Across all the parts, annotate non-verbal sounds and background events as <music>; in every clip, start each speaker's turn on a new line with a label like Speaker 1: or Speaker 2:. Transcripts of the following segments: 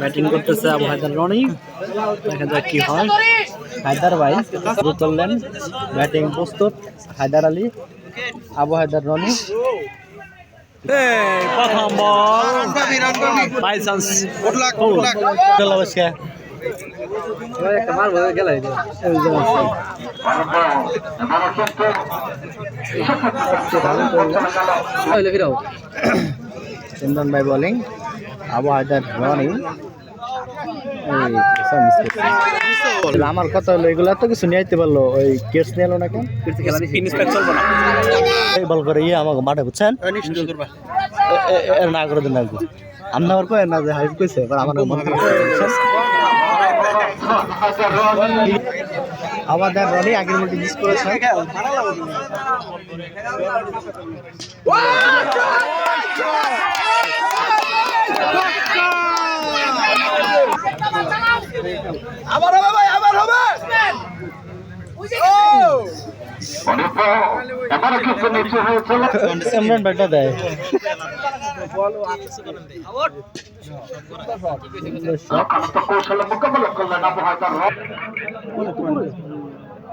Speaker 1: Batting করতেছে আবু হায়দার রনি। দেখা যাক কি হয়। হায়দার ভাই শুরু করলেন। ব্যাটিং প্রস্তুত হায়দার আলী আবু হায়দার রনি। প্রথম বল। বাই চান্স <coughs> চন্দন ভাই বোলিং। আবু হায়দার রনি এই সব miss করছে। আমার কথা হলো এগুলো তো কিছু নিয়ে আইতে পারল ওই কেস নিয়ে এলো না কেন এই বল করে ইয়ে আমাকে মাঠে বুঝছেন? না করে দিন আগে আমরা আবার কয় না যে হাইপ কইছে এবার আমার আমাদের রনি আগের মধ্যে মিস করেছে।
Speaker 2: আবার হবে ভাই আবার হবে
Speaker 1: ইমরান ব্যাটটা দেয়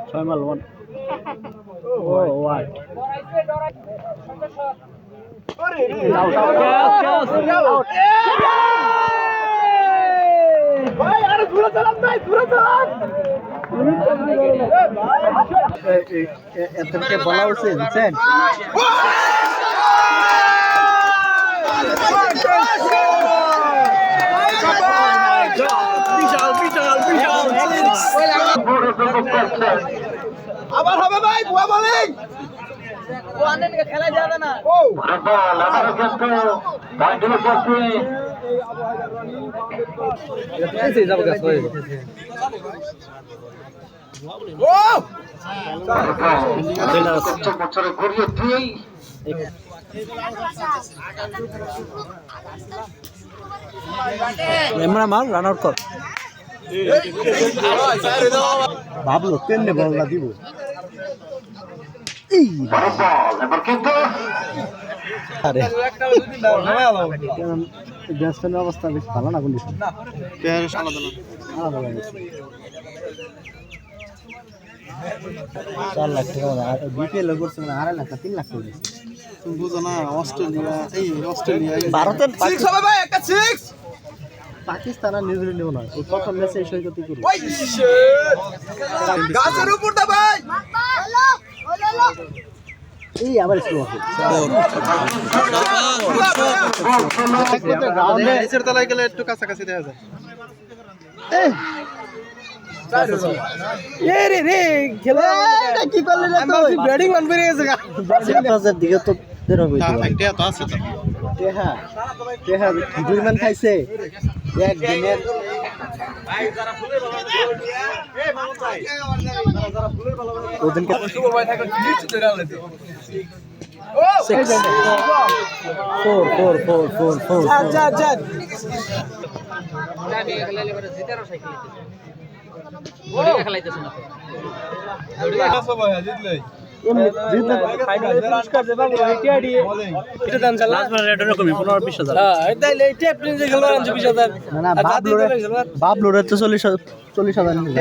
Speaker 1: ছয় মাল ওয়ান ও ওয়াট
Speaker 2: ভাই আরে ঘুরে চালান ভাই ঘুরে চালান
Speaker 1: এতকে বলা উচিত বুঝছেন?
Speaker 2: আবার হবে ভাই বুয়া বলিং ও
Speaker 1: রান আউট কর। ভাবলো কেমনে বলটা দিব? এই আরে। ব্যাটসম্যানের অবস্থা বেশ ভালো না কন্ডিশন আলাদা। চার লাখ টাকা মনে হয়। বিপিএল করছে মানে আড়াই লাখ তিন লাখ করে
Speaker 3: বুঝো না অস্ট্রেলিয়া এই অস্ট্রেলিয়া
Speaker 1: ভারতের
Speaker 2: সিক্স হবে ভাই একটা সিক্স
Speaker 1: পাকিস্তান আর নিউজিল্যান্ডেও নয় প্রথম ম্যাচে এই সৈকতে করবে
Speaker 2: গাছের উপর দা ভাই।
Speaker 1: এই আবার স্লো আছে
Speaker 3: নিচের তলায় গেলে একটু কাছাকাছি দেখা যায়
Speaker 1: কি করলি রে তুই
Speaker 2: ব্যাটিং মান বেরিয়ে গেছে গা
Speaker 1: বাজার দিকে তো বের হবে
Speaker 3: না একটা তো আছে তো।
Speaker 1: তেহা তেহা খিচুড়ি মান খাইছে। এক দিনের ওদিনকে ফোর ফোর ফোর ফোর না বাবলুরে তো চল্লিশ চল্লিশ হাজার